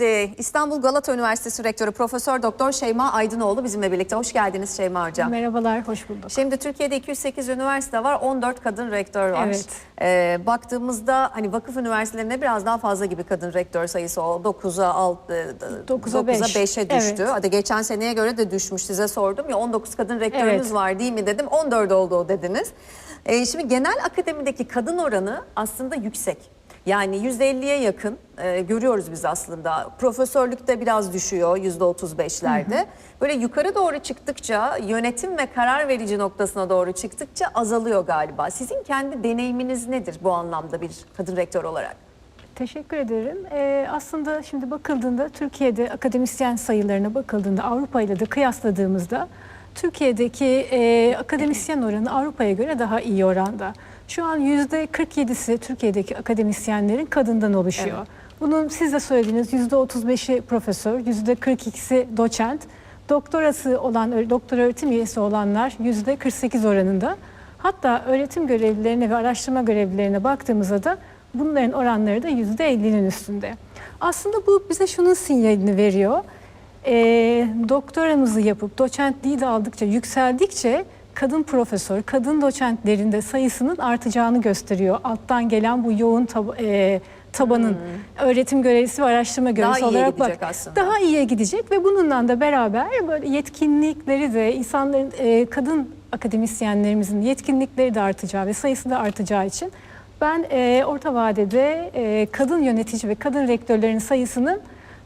Şimdi İstanbul Galata Üniversitesi Rektörü Profesör Doktor Şeyma Aydınoğlu bizimle birlikte. Hoş geldiniz Şeyma Hocam. Merhabalar, hoş bulduk. Şimdi Türkiye'de 208 üniversite var, 14 kadın rektör var. Evet. Ee, baktığımızda hani vakıf üniversitelerinde biraz daha fazla gibi kadın rektör sayısı o 9'a 6 Dokuza beş. 5'e düştü. Evet. Hadi geçen seneye göre de düşmüş. Size sordum ya 19 kadın rektörümüz Evet. var değil mi dedim. 14 oldu o dediniz. Ee, şimdi genel akademideki kadın oranı aslında yüksek. Yani %50'ye yakın e, görüyoruz biz aslında. Profesörlükte biraz düşüyor %35'lerde. Böyle yukarı doğru çıktıkça yönetim ve karar verici noktasına doğru çıktıkça azalıyor galiba. Sizin kendi deneyiminiz nedir bu anlamda bir kadın rektör olarak? Teşekkür ederim. Ee, aslında şimdi bakıldığında Türkiye'de akademisyen sayılarına bakıldığında Avrupa ile de kıyasladığımızda Türkiye'deki e, akademisyen oranı Avrupa'ya göre daha iyi oranda. Şu an yüzde 47'si Türkiye'deki akademisyenlerin kadından oluşuyor. Evet. Bunun siz de söylediğiniz yüzde 35'i profesör, yüzde 42'si doçent, doktorası olan, doktora öğretim üyesi olanlar yüzde 48 oranında. Hatta öğretim görevlilerine ve araştırma görevlilerine baktığımızda da bunların oranları da yüzde 50'nin üstünde. Aslında bu bize şunun sinyalini veriyor. Ee, doktoramızı yapıp doçentliği de aldıkça, yükseldikçe kadın profesör, kadın doçentlerin de sayısının artacağını gösteriyor. Alttan gelen bu yoğun tab- e, tabanın öğretim görevlisi ve araştırma görevlisi Hmm. iyiye olarak bak. aslında. Daha iyiye gidecek ve bununla da beraber böyle yetkinlikleri de insanların e, kadın akademisyenlerimizin yetkinlikleri de artacağı ve sayısı da artacağı için ben e, orta vadede e, kadın yönetici ve kadın rektörlerin sayısının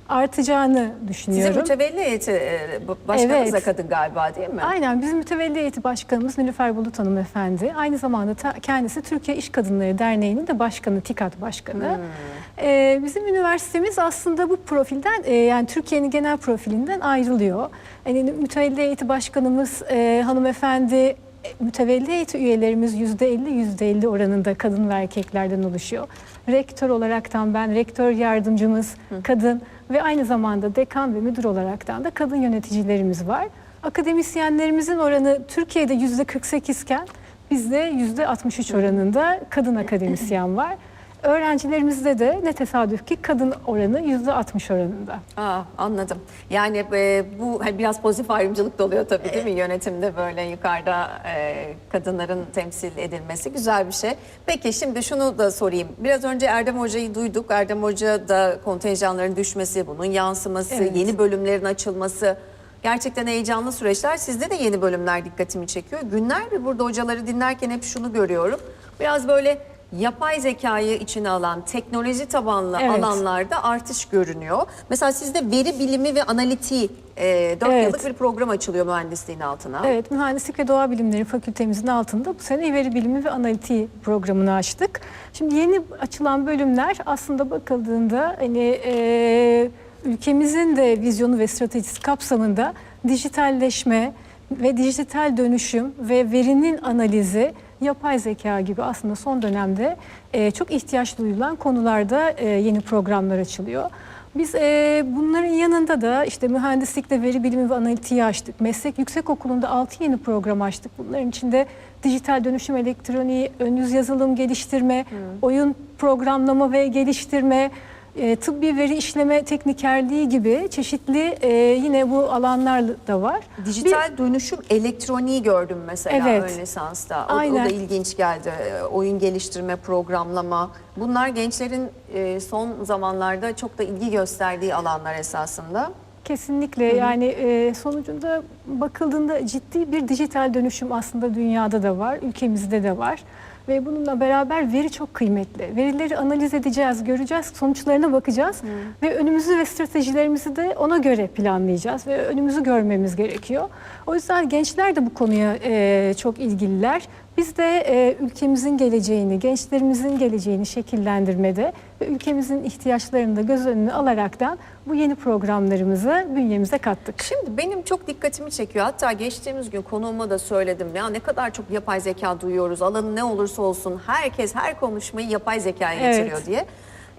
artacağını Sizin düşünüyorum. mütevelli heyeti e, başkanınız Evet. kadın galiba değil mi? Aynen bizim mütevelli heyeti başkanımız Nilüfer Bulut hanımefendi. Aynı zamanda ta- kendisi Türkiye İş Kadınları Derneği'nin de başkanı, TİKAD başkanı. Hmm. Ee, bizim üniversitemiz aslında bu profilden e, yani Türkiye'nin genel profilinden ayrılıyor. Yani mütevelli heyeti başkanımız e, hanımefendi e, mütevelli heyeti üyelerimiz %50 %50 oranında kadın ve erkeklerden oluşuyor. Rektör olaraktan ben, rektör yardımcımız kadın ve aynı zamanda dekan ve müdür olaraktan da kadın yöneticilerimiz var. Akademisyenlerimizin oranı Türkiye'de %48 iken bizde %63 oranında kadın akademisyen var. Öğrencilerimizde de ne tesadüf ki kadın oranı %60 oranında. Aa, anladım. Yani e, bu hani biraz pozitif ayrımcılık da oluyor tabii değil mi? Yönetimde böyle yukarıda e, kadınların temsil edilmesi güzel bir şey. Peki şimdi şunu da sorayım. Biraz önce Erdem Hoca'yı duyduk. Erdem Hoca da kontenjanların düşmesi, bunun yansıması, Evet. yeni bölümlerin açılması. Gerçekten heyecanlı süreçler. Sizde de yeni bölümler dikkatimi çekiyor. Günlerdir burada hocaları dinlerken hep şunu görüyorum. Biraz böyle yapay zekayı içine alan, teknoloji tabanlı Evet. alanlarda artış görünüyor. Mesela sizde veri bilimi ve analitiği e, 4 Evet. yıllık bir program açılıyor mühendisliğin altına. Evet, Mühendislik ve Doğa Bilimleri Fakültemizin altında bu sene veri bilimi ve analitiği programını açtık. Şimdi yeni açılan bölümler aslında bakıldığında hani e, ülkemizin de vizyonu ve stratejisi kapsamında dijitalleşme ve dijital dönüşüm ve verinin analizi yapay zeka gibi aslında son dönemde e, çok ihtiyaç duyulan konularda e, yeni programlar açılıyor. Biz e, bunların yanında da işte mühendislikte veri bilimi ve analitiği açtık. Meslek Yüksekokulu'nda 6 yeni program açtık. Bunların içinde dijital dönüşüm elektroniği, ön yüz yazılım geliştirme, oyun programlama ve geliştirme, e, tıbbi veri işleme teknikerliği gibi çeşitli e, yine bu alanlar da var. Dijital dönüşüm elektroniği gördüm mesela Evet. ön lisansta. O, o da ilginç geldi. Oyun geliştirme, programlama. Bunlar gençlerin e, son zamanlarda çok da ilgi gösterdiği alanlar esasında. Kesinlikle yani e, sonucunda bakıldığında ciddi bir dijital dönüşüm aslında dünyada da var, ülkemizde de var. Ve bununla beraber veri çok kıymetli. Verileri analiz edeceğiz, göreceğiz, sonuçlarına bakacağız ve önümüzü ve stratejilerimizi de ona göre planlayacağız ve önümüzü görmemiz gerekiyor. O yüzden gençler de bu konuya e, çok ilgililer. Biz de e, ülkemizin geleceğini, gençlerimizin geleceğini şekillendirmede ve ülkemizin ihtiyaçlarını da göz önüne alaraktan bu yeni programlarımızı bünyemize kattık. Şimdi benim çok dikkatimi çekiyor. Hatta geçtiğimiz gün konuğuma da söyledim. Ya ne kadar çok yapay zeka duyuyoruz. Alanı ne olursa olsun herkes her konuşmayı yapay zekaya Evet. getiriyor diye.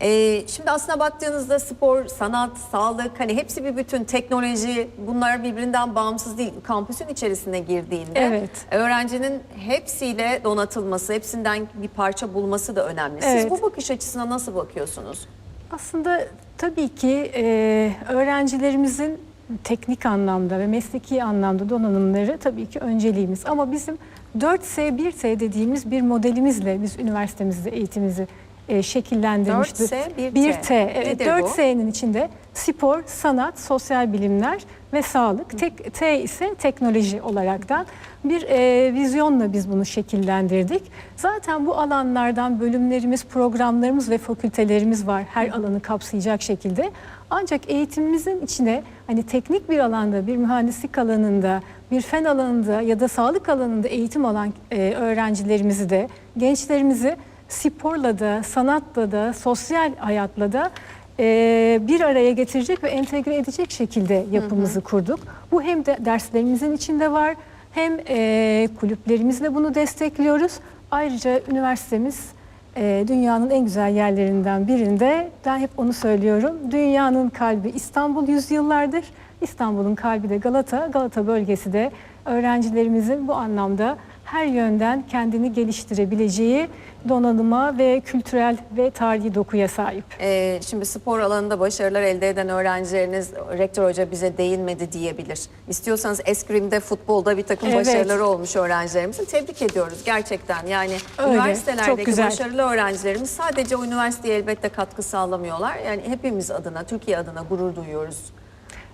Ee, şimdi aslına baktığınızda spor, sanat, sağlık hani hepsi bir bütün teknoloji bunlar birbirinden bağımsız değil. Kampüsün içerisine girdiğinde Evet. öğrencinin hepsiyle donatılması, hepsinden bir parça bulması da önemli. Siz Evet. bu bakış açısına nasıl bakıyorsunuz? Aslında tabii ki e, öğrencilerimizin teknik anlamda ve mesleki anlamda donanımları tabii ki önceliğimiz. Ama bizim 4S, 1T dediğimiz bir modelimizle biz üniversitemizde eğitimimizi e, şekillendirmiştik. 4S, 1T. 1T, evet, Nedir bu? 4S'nin içinde spor, sanat, sosyal bilimler ve sağlık. Tek, T ise teknoloji olaraktan bir e, vizyonla biz bunu şekillendirdik. Zaten bu alanlardan bölümlerimiz, programlarımız ve fakültelerimiz var her alanı kapsayacak şekilde. Ancak eğitimimizin içine hani teknik bir alanda, bir mühendislik alanında, bir fen alanında ya da sağlık alanında eğitim alan e, öğrencilerimizi de, gençlerimizi sporla da, sanatla da, sosyal hayatla da e, bir araya getirecek ve entegre edecek şekilde yapımızı kurduk. Bu hem de derslerimizin içinde var, hem e, kulüplerimizle bunu destekliyoruz. Ayrıca üniversitemiz e, dünyanın en güzel yerlerinden birinde. Ben hep onu söylüyorum. Dünyanın kalbi İstanbul yüzyıllardır. İstanbul'un kalbi de Galata. Galata bölgesi de öğrencilerimizin bu anlamda her yönden kendini geliştirebileceği donanıma ve kültürel ve tarihi dokuya sahip. Ee, şimdi spor alanında başarılar elde eden öğrencileriniz rektör hoca bize değinmedi diyebilir. İstiyorsanız eskrimde, futbolda bir takım Evet. başarıları olmuş öğrencilerimizin tebrik ediyoruz gerçekten. Yani Öyle, çok üniversitelerdeki başarılı öğrencilerimiz sadece o üniversiteye elbette katkı sağlamıyorlar. Yani hepimiz adına, Türkiye adına gurur duyuyoruz.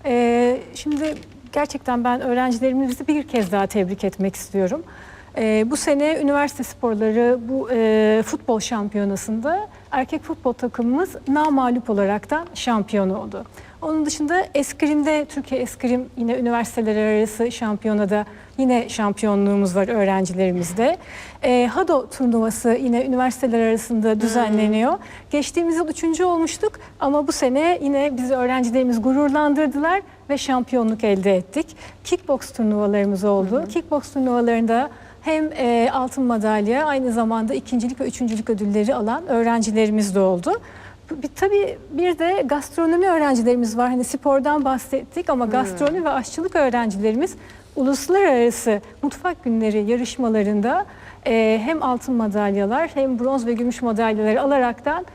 Ee, şimdi gerçekten ben öğrencilerimizi bir kez daha tebrik etmek istiyorum. Ee, bu sene üniversite sporları bu e, futbol şampiyonasında erkek futbol takımımız namalup olaraktan şampiyon oldu. Onun dışında eskrimde Türkiye Eskrim yine üniversiteler arası şampiyonada yine şampiyonluğumuz var öğrencilerimizde. Ee, Hado turnuvası yine üniversiteler arasında düzenleniyor. Geçtiğimiz yıl üçüncü olmuştuk ama bu sene yine bizi öğrencilerimiz gururlandırdılar ve şampiyonluk elde ettik. Kickbox turnuvalarımız oldu. Kickbox turnuvalarında hem e, altın madalya aynı zamanda ikincilik ve üçüncülük ödülleri alan öğrencilerimiz de oldu. Bir, tabii bir de gastronomi öğrencilerimiz var. Hani spordan bahsettik ama gastronomi ve aşçılık öğrencilerimiz uluslararası mutfak günleri yarışmalarında e, hem altın madalyalar hem bronz ve gümüş madalyaları alaraktan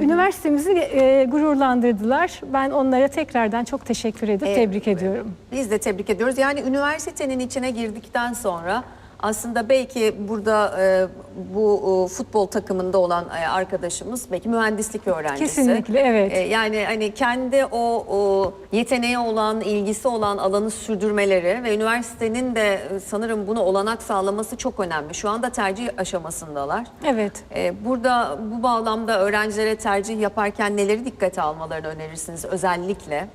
üniversitemizi e, gururlandırdılar. Ben onlara tekrardan çok teşekkür edip Evet. tebrik ediyorum. Biz de tebrik ediyoruz. Yani üniversitenin içine girdikten sonra aslında belki burada e, bu e, futbol takımında olan e, arkadaşımız belki mühendislik öğrencisi. Kesinlikle, evet. E, yani hani kendi o, o yeteneği olan, ilgisi olan alanı sürdürmeleri ve üniversitenin de e, sanırım bunu olanak sağlaması çok önemli. Şu anda tercih aşamasındalar. Evet. E, Burada bu bağlamda öğrencilere tercih yaparken neleri dikkate almalarını önerirsiniz özellikle?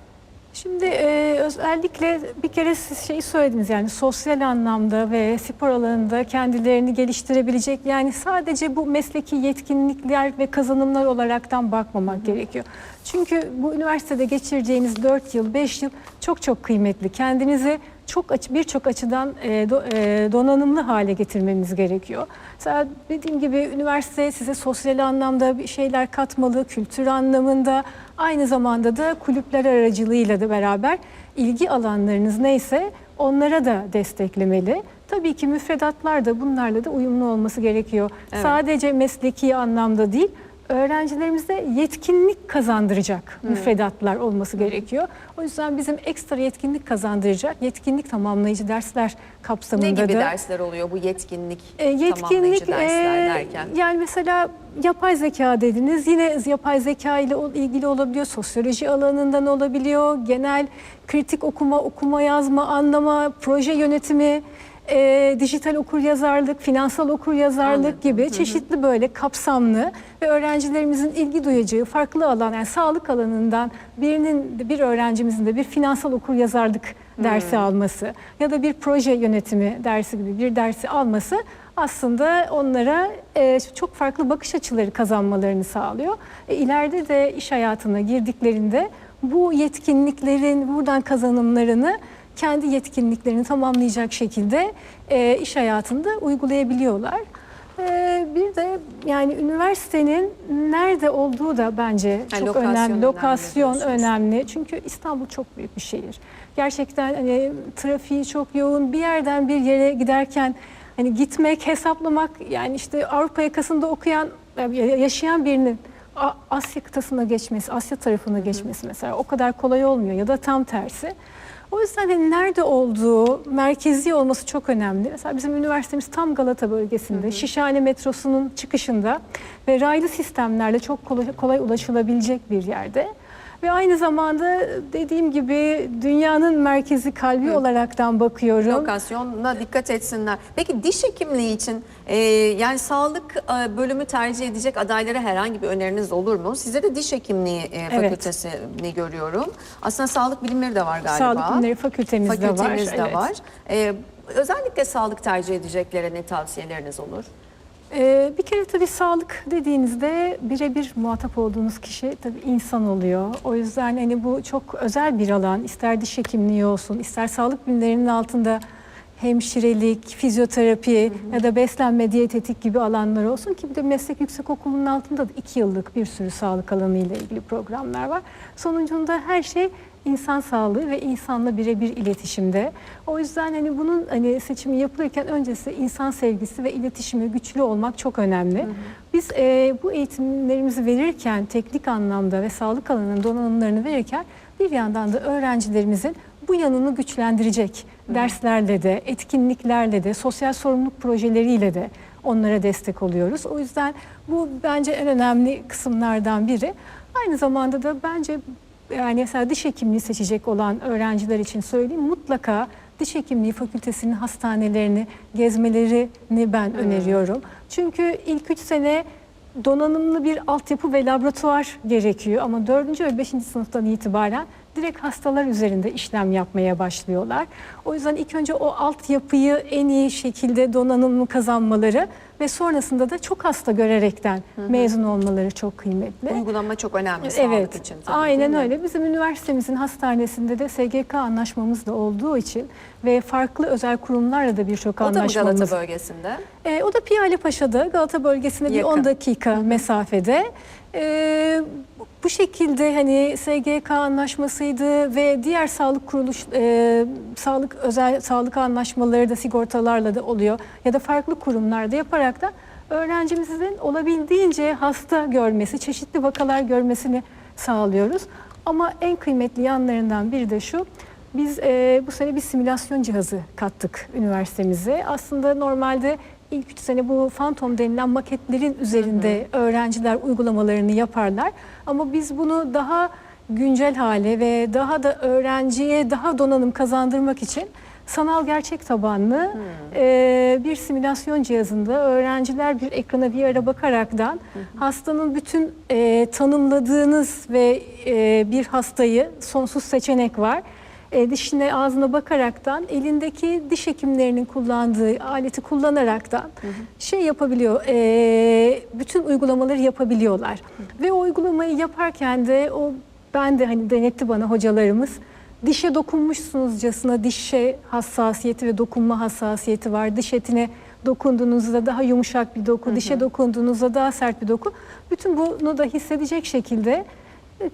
Şimdi e, özellikle bir kere siz şeyi söylediniz yani sosyal anlamda ve spor alanında kendilerini geliştirebilecek yani sadece bu mesleki yetkinlikler ve kazanımlar olaraktan bakmamak gerekiyor. Çünkü bu üniversitede geçireceğiniz 4 yıl, 5 yıl çok çok kıymetli. Kendinizi çok açı, birçok açıdan e, do- e, donanımlı hale getirmeniz gerekiyor. Mesela dediğim gibi üniversite size sosyal anlamda bir şeyler katmalı, kültür anlamında aynı zamanda da kulüpler aracılığıyla da beraber ilgi alanlarınız neyse onlara da desteklemeli. Tabii ki müfredatlar da bunlarla da uyumlu olması gerekiyor. Evet. Sadece mesleki anlamda değil, öğrencilerimize yetkinlik kazandıracak müfredatlar olması gerekiyor. O yüzden bizim ekstra yetkinlik kazandıracak, yetkinlik tamamlayıcı dersler kapsamında Ne gibi da dersler oluyor bu yetkinlik, e, yetkinlik tamamlayıcı dersler e, derken? yani mesela yapay zeka dediniz yine yapay zeka ile ilgili olabiliyor sosyoloji alanından olabiliyor genel kritik okuma okuma yazma anlama proje yönetimi e, dijital okuryazarlık finansal okuryazarlık Anladım. gibi çeşitli böyle kapsamlı ve öğrencilerimizin ilgi duyacağı farklı alan yani sağlık alanından birinin bir öğrencimizin de bir finansal okuryazarlık dersi alması ya da bir proje yönetimi dersi gibi bir dersi alması aslında onlara e, çok farklı bakış açıları kazanmalarını sağlıyor. E, ileride de iş hayatına girdiklerinde bu yetkinliklerin buradan kazanımlarını kendi yetkinliklerini tamamlayacak şekilde e, iş hayatında uygulayabiliyorlar. E, bir de yani üniversitenin nerede olduğu da bence Ha, çok lokasyon önemli. önemli Lokasyon diyorsunuz. önemli. Çünkü İstanbul çok büyük bir şehir. Gerçekten hani trafiği çok yoğun. Bir yerden bir yere giderken hani gitmek, hesaplamak yani işte Avrupa yakasında okuyan, yaşayan birinin Asya kıtasına geçmesi, Asya tarafına geçmesi mesela o kadar kolay olmuyor ya da tam tersi. O yüzden hani nerede olduğu, merkezi olması çok önemli. Mesela bizim üniversitemiz tam Galata bölgesinde, Şişhane metrosunun çıkışında ve raylı sistemlerle çok kolay, kolay ulaşılabilecek bir yerde. Ve aynı zamanda dediğim gibi dünyanın merkezi kalbi olaraktan bakıyorum. Lokasyonuna dikkat etsinler. Peki diş hekimliği için e, yani sağlık e, bölümü tercih edecek adaylara herhangi bir öneriniz olur mu? Size de diş hekimliği e, fakültesini görüyorum. Aslında sağlık bilimleri de var galiba. Sağlık bilimleri fakültemiz, de var. Fakültemiz de evet. var. E, özellikle sağlık tercih edeceklere ne tavsiyeleriniz olur? Ee, bir kere tabii sağlık dediğinizde birebir muhatap olduğunuz kişi tabii insan oluyor. O yüzden hani bu çok özel bir alan. İster diş hekimliği olsun, ister sağlık bilimlerinin altında hemşirelik, fizyoterapi ya da beslenme, diyetetik gibi alanlar olsun ki bir de meslek yüksekokulu'nun altında da iki yıllık bir sürü sağlık alanı ile ilgili programlar var. Sonucunda her şey insan sağlığı ve insanla birebir iletişimde. O yüzden hani bunun hani seçimi yapılırken öncesi insan sevgisi ve iletişimi güçlü olmak çok önemli. Biz e, bu eğitimlerimizi verirken teknik anlamda ve sağlık alanının donanımlarını verirken bir yandan da öğrencilerimizin bu yanını güçlendirecek derslerle de, etkinliklerle de, sosyal sorumluluk projeleriyle de onlara destek oluyoruz. O yüzden bu bence en önemli kısımlardan biri. Aynı zamanda da bence yani mesela diş hekimliği seçecek olan öğrenciler için söyleyeyim mutlaka diş hekimliği fakültesinin hastanelerini gezmelerini ben öneriyorum. Çünkü ilk üç sene donanımlı bir altyapı ve laboratuvar gerekiyor ama dördüncü ve beşinci sınıftan itibaren direkt hastalar üzerinde işlem yapmaya başlıyorlar. O yüzden ilk önce o altyapıyı en iyi şekilde donanımlı kazanmaları ve sonrasında da çok hasta görerekten mezun olmaları çok kıymetli. Uygulama çok önemli sağlık Evet, için. tabii, aynen öyle. Bizim üniversitemizin hastanesinde de SGK anlaşmamız da olduğu için ve farklı özel kurumlarla da birçok O da mı anlaşmamız. Galata bölgesinde? E, o da Piyale Paşa'da Galata bölgesine bir Yakın. 10 dakika mesafede. E, bu şekilde hani SGK anlaşmasıydı ve diğer sağlık kuruluş e, sağlık özel sağlık anlaşmaları da sigortalarla da oluyor ya da farklı kurumlarda yaparak da öğrencimizin olabildiğince hasta görmesi, çeşitli vakalar görmesini sağlıyoruz. Ama en kıymetli yanlarından biri de şu. Biz e, bu sene bir simülasyon cihazı kattık üniversitemize. Aslında normalde ilk üç sene bu Phantom denilen maketlerin üzerinde öğrenciler uygulamalarını yaparlar. Ama biz bunu daha güncel hale ve daha da öğrenciye daha donanım kazandırmak için sanal gerçek tabanlı e, bir simülasyon cihazında öğrenciler bir ekrana bir ara bakaraktan hastanın bütün e, tanımladığınız ve e, bir hastayı sonsuz seçenek var. E, dişine ağzına bakaraktan elindeki diş hekimlerinin kullandığı aleti kullanaraktan şey yapabiliyor. e, bütün uygulamaları yapabiliyorlar. Ve o uygulamayı yaparken de o ben de hani denetti bana hocalarımız dişe dokunmuşsunuzcasına dişe hassasiyeti ve dokunma hassasiyeti var. Diş etine dokunduğunuzda daha yumuşak bir doku, dişe dokunduğunuzda daha sert bir doku. Bütün bunu da hissedecek şekilde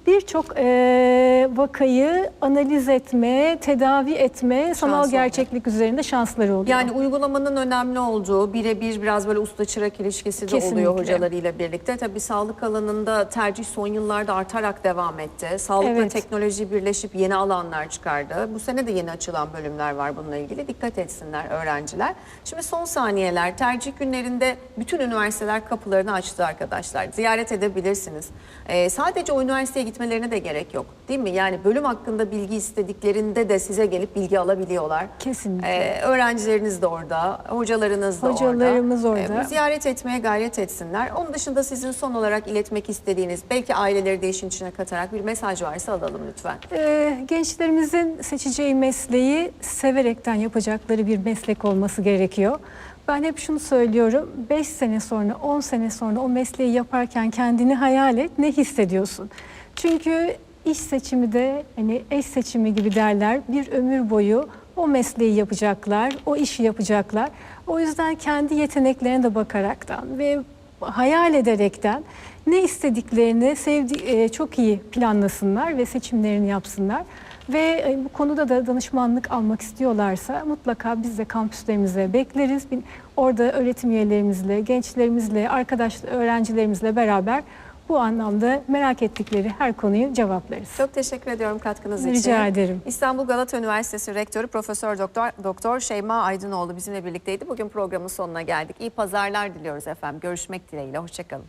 birçok eee, vakayı analiz etme, tedavi etme, sanal oluyor. gerçeklik üzerinde şansları oluyor. Yani uygulamanın önemli olduğu birebir biraz böyle usta çırak ilişkisi de Kesinlikle. oluyor hocalarıyla birlikte. Tabii sağlık alanında tercih son yıllarda artarak devam etti. Sağlıkla Evet. teknoloji birleşip yeni alanlar çıkardı. Bu sene de yeni açılan bölümler var bununla ilgili. Dikkat etsinler öğrenciler. Şimdi son saniyeler tercih günlerinde bütün üniversiteler kapılarını açtı arkadaşlar. Ziyaret edebilirsiniz. Ee, sadece o üniversiteye gitmelerine de gerek yok. Değil mi? Yani bölüm hakkında bilgi istediklerinde de size gelip bilgi alabiliyorlar. Kesinlikle. Ee, öğrencileriniz de orada, hocalarınız da Hocalarımız orada. orada. Ee, ziyaret etmeye gayret etsinler. Onun dışında sizin son olarak iletmek istediğiniz, belki aileleri de işin içine katarak bir mesaj varsa alalım lütfen. Ee, gençlerimizin seçeceği mesleği severekten yapacakları bir meslek olması gerekiyor. Ben hep şunu söylüyorum. 5 sene sonra, 10 sene sonra o mesleği yaparken kendini hayal et. Ne hissediyorsun? Çünkü iş seçimi de hani eş seçimi gibi derler. Bir ömür boyu o mesleği yapacaklar, o işi yapacaklar. O yüzden kendi yeteneklerine de bakaraktan ve hayal ederekten ne istediklerini sevdi e, çok iyi planlasınlar ve seçimlerini yapsınlar. Ve e, bu konuda da danışmanlık almak istiyorlarsa mutlaka biz de kampüslerimize bekleriz. Orada öğretim üyelerimizle, gençlerimizle, arkadaş öğrencilerimizle beraber bu anlamda merak ettikleri her konuyu cevaplarız. Çok teşekkür ediyorum katkınız için. Rica ederim. İstanbul Galata Üniversitesi Rektörü Profesör Doktor Doktor Şeyma Aydınoğlu bizimle birlikteydi. Bugün programın sonuna geldik. İyi pazarlar diliyoruz efendim. Görüşmek dileğiyle. Hoşçakalın.